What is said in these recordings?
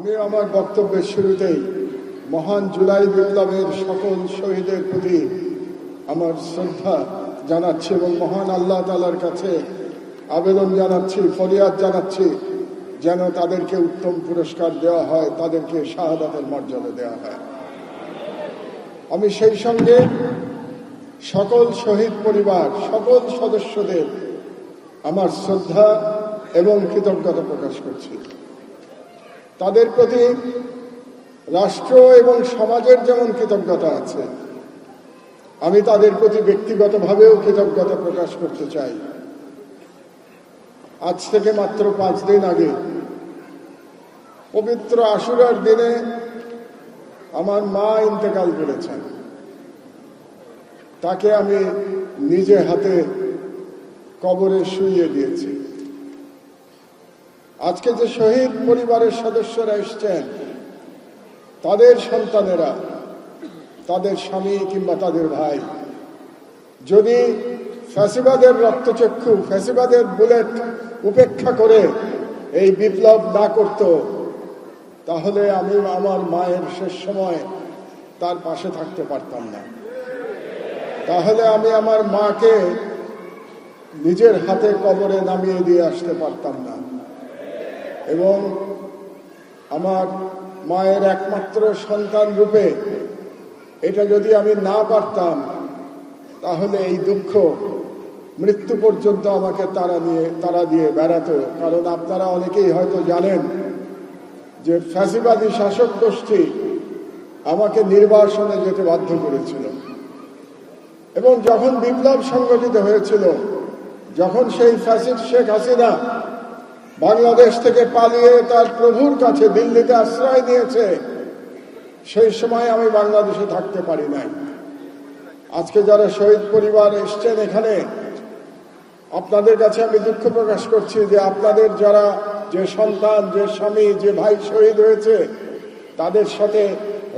আমি আমার বক্তব্যের শুরুতেই মহান জুলাই বিপ্লবের সকল শহীদের প্রতি আমার শ্রদ্ধা জানাচ্ছি এবং মহান আল্লাহ তালার কাছে আবেদন জানাচ্ছি, ফরিয়াদ জানাচ্ছি যেন তাদেরকে উত্তম পুরস্কার দেওয়া হয়, তাদেরকে শাহাদাতের মর্যাদা দেওয়া হয়। আমি সেই সঙ্গে সকল শহীদ পরিবার, সকল সদস্যদের আমার শ্রদ্ধা এবং কৃতজ্ঞতা প্রকাশ করছি। তাদের প্রতি রাষ্ট্র এবং সমাজের যেমন কৃতজ্ঞতা আছে, আমি তাদের প্রতি ব্যক্তিগতভাবেও কৃতজ্ঞতা প্রকাশ করতে চাই। আজ থেকে মাত্র পাঁচ দিন আগে পবিত্র আশুরার দিনে আমার মা ইন্তেকাল করেছেন। তাকে আমি নিজে হাতে কবরে শুইয়ে দিয়েছি। আজকে যে শহীদ পরিবারের সদস্যরা এসছেন, তাদের সন্তানেরা, তাদের স্বামী কিংবা তাদের ভাই, যদি ফ্যাসিবাদের রক্তচক্ষু, ফ্যাসিবাদের বুলেট উপেক্ষা করে এই বিপ্লব না করত, তাহলে আমি আমার মায়ের শেষ সময় তার পাশে থাকতে পারতাম না। তাহলে আমি আমার মাকে নিজের হাতে কবরে নামিয়ে দিয়ে আসতে পারতাম না। এবং আমার মায়ের একমাত্র সন্তান রূপে এটা যদি আমি না পারতাম, তাহলে এই দুঃখ মৃত্যু পর্যন্ত আমাকে তারা নিয়ে, তারা দিয়ে বেড়াতো। কারণ আপনারা অনেকেই হয়তো জানেন যে ফ্যাসিবাদী শাসক গোষ্ঠী আমাকে নির্বাসনে যেতে বাধ্য করেছিল। এবং যখন বিপ্লব সংগঠিত হয়েছিল, যখন সেই ফ্যাসিড শেখ হাসিনা বাংলাদেশ থেকে পালিয়ে তার প্রভুর কাছে দিল্লিতে আশ্রয় নিয়েছে সেই সময় আমি বাংলাদেশে থাকতে পারি নাই। আজকে যারা শহীদ পরিবার এসছেন এখানে, আপনাদের কাছে আমি দুঃখ প্রকাশ করছি যে আপনাদের যারা যে সন্তান, যে স্বামী, যে ভাই শহীদ হয়েছে, তাদের সাথে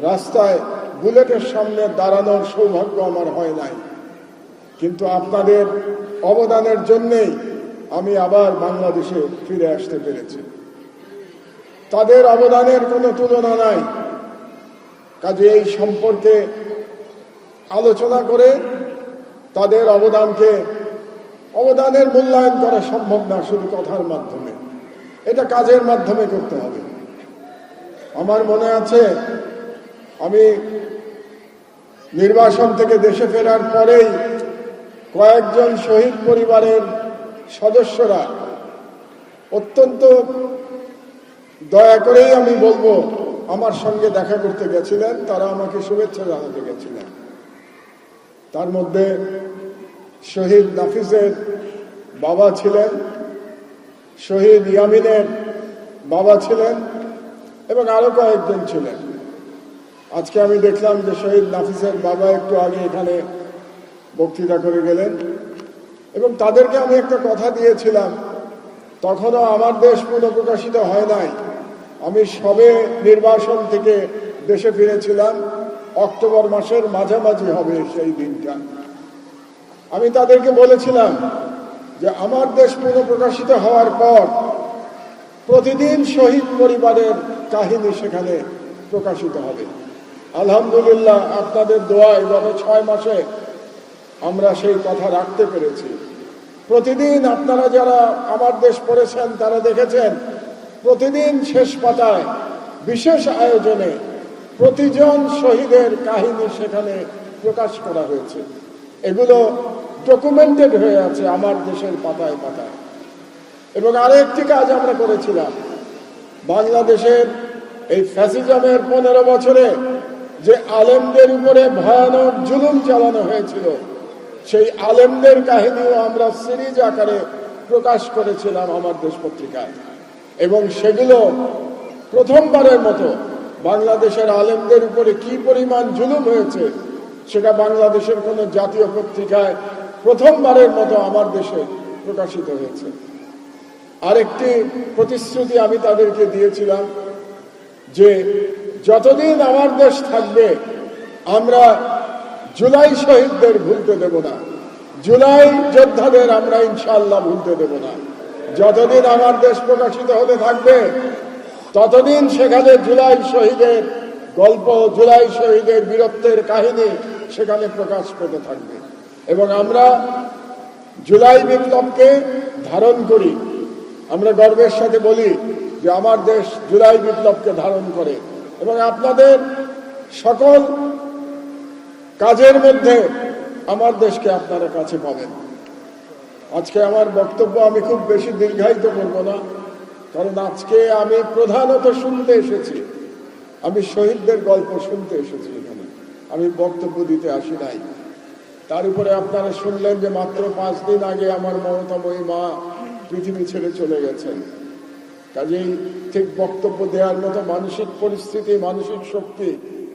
রাস্তায় বুলেটের সামনে দাঁড়ানোর সৌভাগ্য আমার হয় নাই। কিন্তু আপনাদের অবদানের জন্যেই আমি আবার বাংলাদেশে ফিরে আসতে পেরেছি। তাদের অবদানের কোনো তুলনা নাই। কাজে এই সম্পর্কে আলোচনা করে তাদের অবদানকে, অবদানের মূল্যায়ন করা সম্ভব না শুধু কথার মাধ্যমে। এটা কাজের মাধ্যমে করতে হবে। আমার মনে আছে, আমি নির্বাসন থেকে দেশে ফেরার পরেই কয়েকজন শহীদ পরিবারের সদস্যরা, অত্যন্ত দয়া করেই আমি বলব, আমার সঙ্গে দেখা করতে গেছিলেন, তারা আমাকে শুভেচ্ছা জানাতে গেছিলেন। তার মধ্যে শহীদ নাফিসের বাবা ছিলেন, শহীদ ইয়ামিনের বাবা ছিলেন, এবং আরও কয়েকজন ছিলেন। আজকে আমি দেখলাম যে শহীদ নাফিসের বাবা একটু আগে এখানে বক্তৃতা করে গেলেন। এবং তাদেরকে আমি একটা কথা দিয়েছিলাম, তখনও আমার দেশ পুনঃপ্রকাশিত হয় নাই। আমি সবে নির্বাসন থেকে দেশে ফিরেছিলাম, অক্টোবর মাসের মাঝামাঝি হবে সেই দিনটা। আমি তাদেরকে বলেছিলাম যে আমার দেশ পুনঃপ্রকাশিত হওয়ার পর প্রতিদিন শহীদ পরিবারের কাহিনী সেখানে প্রকাশিত হবে। আলহামদুলিল্লাহ, আপনাদের দোয়ায় গত ছয় মাসে আমরা সেই কথা রাখতে পেরেছি। প্রতিদিন আপনারা যারা আমার দেশ পড়েছেন, তারা দেখেছেন, প্রতিদিন শেষ পাতায় বিশেষ আয়োজনে প্রতিজন শহীদের কাহিনী সেখানে প্রকাশ করা হয়েছে। এগুলো ডকুমেন্টেড হয়ে আছে আমার দেশের পাতায় পাতায়। এবং আরেকটি কাজ আমরা করেছিলাম। বাংলাদেশের এই ফ্যাসিজমের পনেরো বছরে যে আলেমদের উপরে ভয়ানক জুলুম চালানো হয়েছিল সেই আলেমদের কাহিনীও আমরা সিরিজ আকারে প্রকাশ করেছিলাম আমার দেশ পত্রিকায়। এবং সেগুলো প্রথমবারের মতো বাংলাদেশের আলেমদের উপরে কি পরিমাণ জুলুম হয়েছে, সেটা বাংলাদেশের কোনো জাতীয় পত্রিকায় প্রথমবারের মতো আমার দেশে প্রকাশিত হয়েছে। আরেকটি প্রতিশ্রুতি আমি তাদেরকে দিয়েছিলাম যে, যতদিন আমার দেশ থাকবে, আমরা জুলাই শহীদদের ভুলতে দেব না। জুলাই যোদ্ধাদের আমরা ইনশাল্লাহ ভুলতে দেব না। যতদিন আমার দেশ প্রকাশিত হতে থাকবে, ততদিন সেখানে জুলাই শহীদের গল্প, জুলাই শহীদের বীরত্বের কাহিনী সেখানে প্রকাশ পেতে থাকবে। এবং আমরা জুলাই বিপ্লবকে ধারণ করি। আমরা গর্বের সাথে বলি যে আমার দেশ জুলাই বিপ্লবকে ধারণ করে। এবং আপনাদের সকল কাজের মধ্যে আমার দেশকে আপনারা কাছে পাবেন। আজকে আমার বক্তব্য আমি খুব বেশি দীর্ঘায়িত করব না, কারণ আজকে আমি প্রধানত শুনতে এসেছি। আমি শহীদদের গল্প শুনতে এসেছি এখানে। আমি বক্তব্য দিতে আসি নাই। তার উপরে আপনারা শুনলেন যে মাত্র পাঁচ দিন আগে আমার মমতাময়ী মা পৃথিবী ছেড়ে চলে গেছেন। কাজেই ঠিক বক্তব্য দেওয়ার মতো মানসিক পরিস্থিতি, মানসিক শক্তি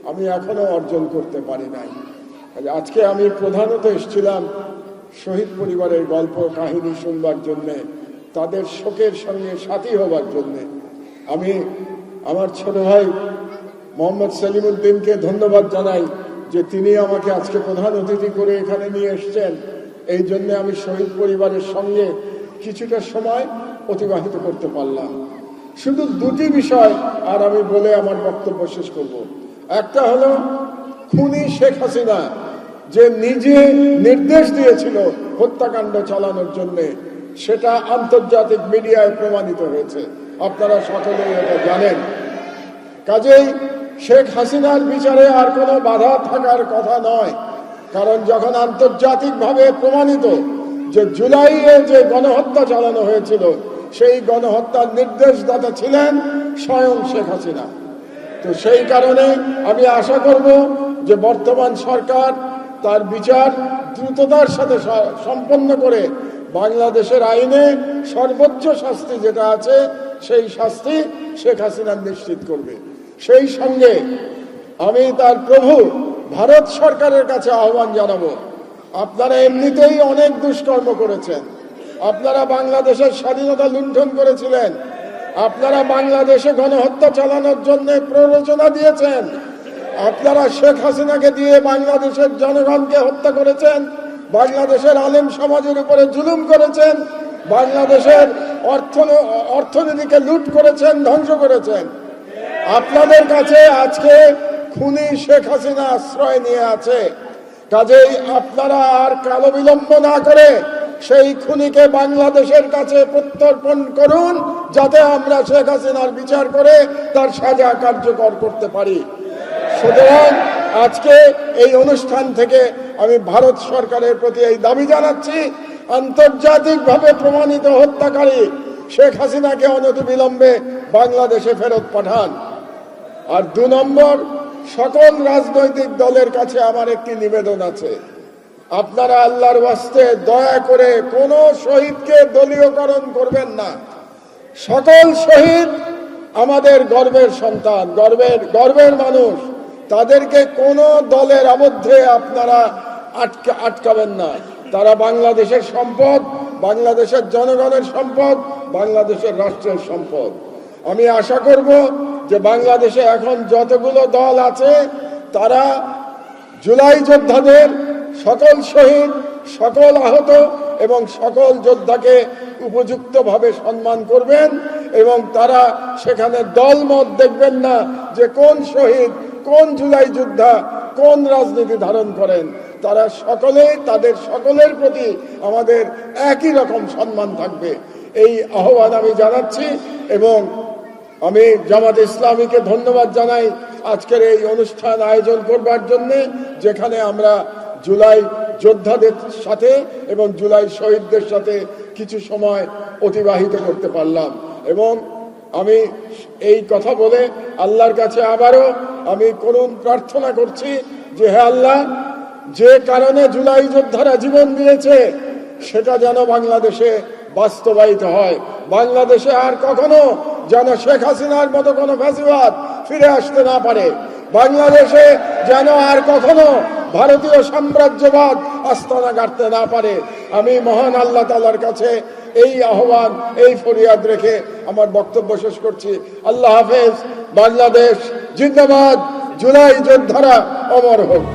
আমি এখনও অর্জন করতে পারি নাই। আজকে আমি প্রধানত এসেছিলাম শহীদ পরিবারের গল্প, কাহিনী শুনবার জন্যে, তাদের শোকের সঙ্গে সাথী হবার জন্যে। আমি আমার ছোট ভাই মোহাম্মদ সেলিমুদ্দিনকে ধন্যবাদ জানাই যে তিনি আমাকে আজকে প্রধান অতিথি করে এখানে নিয়ে এসছেন। এই জন্য আমি শহীদ পরিবারের সঙ্গে কিছুটা সময় অতিবাহিত করতে পারলাম। শুধু দুটি বিষয় আর আমি বলে আমার বক্তব্য শেষ করব। একটা হলো, খুনি শেখ হাসিনা যে নিজে নির্দেশ দিয়েছিল হত্যাকাণ্ড চালানোর জন্য, সেটা আন্তর্জাতিক মিডিয়ায় প্রমাণিত হয়েছে। আপনারা সকলেই এটা জানেন। কাজেই শেখ হাসিনার বিচারে আর কোনো বাধা থাকার কথা নয়। কারণ যখন আন্তর্জাতিকভাবে প্রমাণিত যে জুলাইয়ে যে গণহত্যা চালানো হয়েছিল, সেই গণহত্যার নির্দেশদাতা ছিলেন স্বয়ং শেখ হাসিনা। তো সেই কারণে আমি আশা করব যে বর্তমান সরকার তার বিচার দ্রুততার সাথে সম্পন্ন করে বাংলাদেশের আইনে সর্বোচ্চ শাস্তি যেটা আছে, সেই শাস্তি শেখ হাসিনা নিশ্চিত করবে। সেই সঙ্গে আমি তার প্রভু ভারত সরকারের কাছে আহ্বান জানাব। আপনারা এমনিতেই অনেক দুষ্কর্ম করেছেন। আপনারা বাংলাদেশের স্বাধীনতা লুণ্ঠন করেছিলেন। আপনারা বাংলাদেশে গণহত্যা চালানোর জন্য প্ররোচনা দিয়েছেন। আপনারা শেখ হাসিনাকে দিয়ে বাংলাদেশের জনগণকে হত্যা করেছেন, বাংলাদেশের আলেম সমাজের উপরে জুলুম করেছেন, বাংলাদেশের অর্থ অর্থনীতিকে লুট করেছেন, ধ্বংস করেছেন। আপনাদের কাছে আজকে খুনি শেখ হাসিনা আশ্রয় নিয়ে আছে। কাজেই আপনারা আর কালো বিলম্ব না করে সেই খুনিকে বাংলাদেশের কাছে প্রত্যর্পণ করুন, যাতে আমরা শেখ হাসিনার বিচার করে তার সাজা কার্যকর করতে পারি। সুতরাং আজকে এই অনুষ্ঠান থেকে আমি ভারত সরকারের প্রতি এই দাবি জানাচ্ছি, আন্তর্জাতিকভাবে প্রমাণিত হত্যাকারী শেখ হাসিনাকে অনতিবিলম্বে বাংলাদেশে ফেরত পাঠান। আর দু নম্বর, সকল রাজনৈতিক দলের কাছে আমার একটি নিবেদন আছে। আপনারা আল্লাহর ওয়াস্তে দয়া করে কোনো শহীদকে দলীয়করণ করবেন না। সকল শহীদ আমাদের গর্বের সন্তান, গর্বের গর্বের মানুষ। তাদেরকে কোনো দলের আবদ্ধে আপনারা আটকে, আটকাবেন না। তারা বাংলাদেশের সম্পদ, বাংলাদেশের জনগণের সম্পদ, বাংলাদেশের রাষ্ট্রের সম্পদ। আমি আশা করব যে বাংলাদেশে এখন যতগুলো দল আছে, তারা জুলাই যোদ্ধাদের সকল শহীদ, সকল আহত এবং সকল যোদ্ধাকে উপযুক্তভাবে সম্মান করবেন এবং তারা সেখানে দলমত দেখবেন না যে কোন শহীদ কোন জুলাই যোদ্ধা কোন রাজনীতি ধারণ করেন? তারা সকলেই তাদের সকলের প্রতি আমাদের একই রকম সম্মান থাকবে। এই আহ্বান আমি জানাচ্ছি এবং আমি জামাত ইসলামীকে ধন্যবাদ জানাই। আজকের এই অনুষ্ঠান আয়োজন করবার জন্য, যেখানে আমরা জুলাই যোদ্ধাদের সাথে এবং জুলাই শহীদদের সাথে কিছু সময় অতিবাহিত করতে পারলাম। এবং আমি এই কথা বলে আল্লাহর কাছে আবারও আমি করুণ প্রার্থনা করছি যে হে আল্লাহ, যে কারণে জুলাই যোদ্ধারা জীবন দিয়েছে, সেটা যেন বাংলাদেশে বাস্তবায়িত হয়। বাংলাদেশে আর কখনো যেন শেখ হাসিনার মতো কোনো ফ্যাসিবাদ ফিরে আসতে না পারে। বাংলাদেশে যেন আর কখনো ভারতীয় সাম্রাজ্যবাদ আস্তানা গাড়তে না পারে। আমি মহান আল্লাহ তালার কাছে এই আহ্বান, এই ফরিয়াদ রেখে আমার বক্তব্য শেষ করছি। আল্লাহ হাফেজ, বাংলাদেশ জিন্দাবাদ। জুলাই যোদ্ধারা অমর হোক।